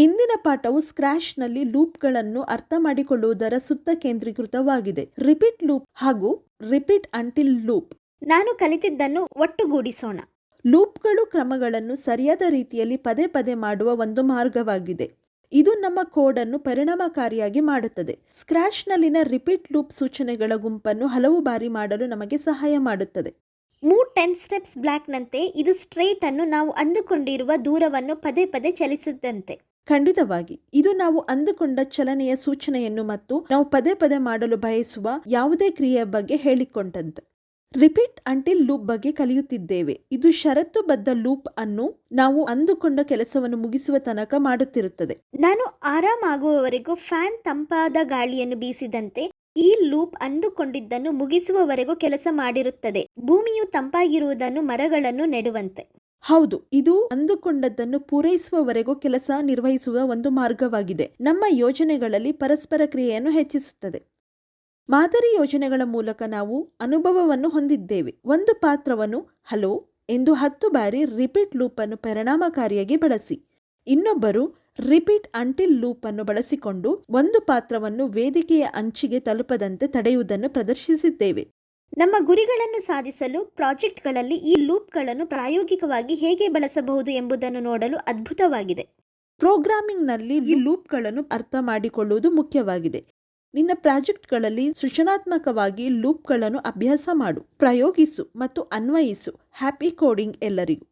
ಇಂದಿನ ಪಾಠವು ಸ್ಕ್ರಾಶ್ನಲ್ಲಿ ಲೂಪ್ಗಳನ್ನು ಅರ್ಥ ಮಾಡಿಕೊಳ್ಳುವುದರ ಸುತ್ತ ಕೇಂದ್ರೀಕೃತವಾಗಿದೆ. ರಿಪೀಟ್ ಲೂಪ್ ಹಾಗೂ ರಿಪೀಟ್ ಅಂಟಿಲ್ ಲೂಪ್. ನಾನು ಕಲಿತಿದ್ದನ್ನು ಒಟ್ಟುಗೂಡಿಸೋಣ. ಲೂಪ್ಗಳು ಕ್ರಮಗಳನ್ನು ಸರಿಯಾದ ರೀತಿಯಲ್ಲಿ ಪದೇ ಪದೇ ಮಾಡುವ ಒಂದು ಮಾರ್ಗವಾಗಿದೆ. ಇದು ನಮ್ಮ ಕೋಡ್ ಅನ್ನು ಪರಿಣಾಮಕಾರಿಯಾಗಿ ಮಾಡುತ್ತದೆ. ಸ್ಕ್ರಾಚ್ನಲ್ಲಿನ ರಿಪೀಟ್ ಲೂಪ್ ಸೂಚನೆಗಳ ಗುಂಪನ್ನು ಹಲವು ಬಾರಿ ಮಾಡಲು ನಮಗೆ ಸಹಾಯ ಮಾಡುತ್ತದೆ. ಮೂ ಟೆನ್ ಸ್ಟೆಪ್ಸ್ ಬ್ಲ್ಯಾಕ್ನಂತೆ ಇದು ಸ್ಟ್ರೈಟ್ ಅನ್ನು ನಾವು ಅಂದುಕೊಂಡಿರುವ ದೂರವನ್ನು ಪದೇ ಪದೇ ಚಲಿಸಿದಂತೆ ಖಂಡಿತವಾಗಿ. ಇದು ನಾವು ಅಂದುಕೊಂಡ ಚಲನೆಯ ಸೂಚನೆಯನ್ನು ಮತ್ತು ನಾವು ಪದೇ ಪದೇ ಮಾಡಲು ಬಯಸುವ ಯಾವುದೇ ಕ್ರಿಯೆಯ ಬಗ್ಗೆ ಹೇಳಿಕೊಂಡಂತೆ. ರಿಪೀಟ್ ಅಂಟಿಲ್ ಲೂಪ್ ಬಗ್ಗೆ ಕಲಿಯುತ್ತಿದ್ದೇವೆ. ಇದು ಷರತ್ತುಬದ್ಧ ಲೂಪ್ ಅನ್ನು ನಾವು ಅಂದುಕೊಂಡ ಕೆಲಸವನ್ನು ಮುಗಿಸುವ ತನಕ ಮಾಡುತ್ತಿರುತ್ತದೆ. ನಾನು ಆರಾಮಾಗುವವರೆಗೂ ಫ್ಯಾನ್ ತಂಪಾದ ಗಾಳಿಯನ್ನು ಬೀಸಿದಂತೆ ಈ ಲೂಪ್ ಅಂದುಕೊಂಡಿದ್ದನ್ನು ಮುಗಿಸುವವರೆಗೂ ಕೆಲಸ ಮಾಡಿರುತ್ತದೆ. ಭೂಮಿಯು ತಂಪಾಗಿರುವುದನ್ನು ಮರಗಳನ್ನು ನೆಡುವಂತೆ. ಹೌದು, ಇದು ಅಂದುಕೊಂಡದ್ದನ್ನು ಪೂರೈಸುವವರೆಗೂ ಕೆಲಸ ನಿರ್ವಹಿಸುವ ಒಂದು ಮಾರ್ಗವಾಗಿದೆ. ನಮ್ಮ ಯೋಜನೆಗಳಲ್ಲಿ ಪರಸ್ಪರ ಕ್ರಿಯೆಯನ್ನು ಹೆಚ್ಚಿಸುತ್ತದೆ. ಮಾದರಿ ಯೋಜನೆಗಳ ಮೂಲಕ ನಾವು ಅನುಭವವನ್ನು ಹೊಂದಿದ್ದೇವೆ. ಒಂದು ಪಾತ್ರವನ್ನು ಹಲೋ ಎಂದು ಹತ್ತು ಬಾರಿ ರಿಪೀಟ್ ಲೂಪ್ ಅನ್ನು ಪರಿಣಾಮಕಾರಿಯಾಗಿ ಬಳಸಿ. ಇನ್ನೊಬ್ಬರು ರಿಪೀಟ್ ಅಂಟಿಲ್ ಲೂಪ್ ಅನ್ನು ಬಳಸಿಕೊಂಡು ಒಂದು ಪಾತ್ರವನ್ನು ವೇದಿಕೆಯ ಅಂಚಿಗೆ ತಲುಪದಂತೆ ತಡೆಯುವುದನ್ನು ಪ್ರದರ್ಶಿಸಿದ್ದೇವೆ. ನಮ್ಮ ಗುರಿಗಳನ್ನು ಸಾಧಿಸಲು ಪ್ರಾಜೆಕ್ಟ್ಗಳಲ್ಲಿ ಈ ಲೂಪ್ಗಳನ್ನು ಪ್ರಾಯೋಗಿಕವಾಗಿ ಹೇಗೆ ಬಳಸಬಹುದು ಎಂಬುದನ್ನು ನೋಡಲು ಅದ್ಭುತವಾಗಿದೆ. ಪ್ರೋಗ್ರಾಮಿಂಗ್ನಲ್ಲಿ ಈ ಲೂಪ್ಗಳನ್ನು ಅರ್ಥ ಮಾಡಿಕೊಳ್ಳುವುದು ಮುಖ್ಯವಾಗಿದೆ. ನಿನ್ನ ಪ್ರಾಜೆಕ್ಟ್ಗಳಲ್ಲಿ ಸೃಜನಾತ್ಮಕವಾಗಿ ಲೂಪ್ಗಳನ್ನು ಅಭ್ಯಾಸ ಮಾಡು, ಪ್ರಯೋಗಿಸು ಮತ್ತು ಅನ್ವಯಿಸು. ಹ್ಯಾಪಿ ಕೋಡಿಂಗ್ ಎಲ್ಲರಿಗೂ.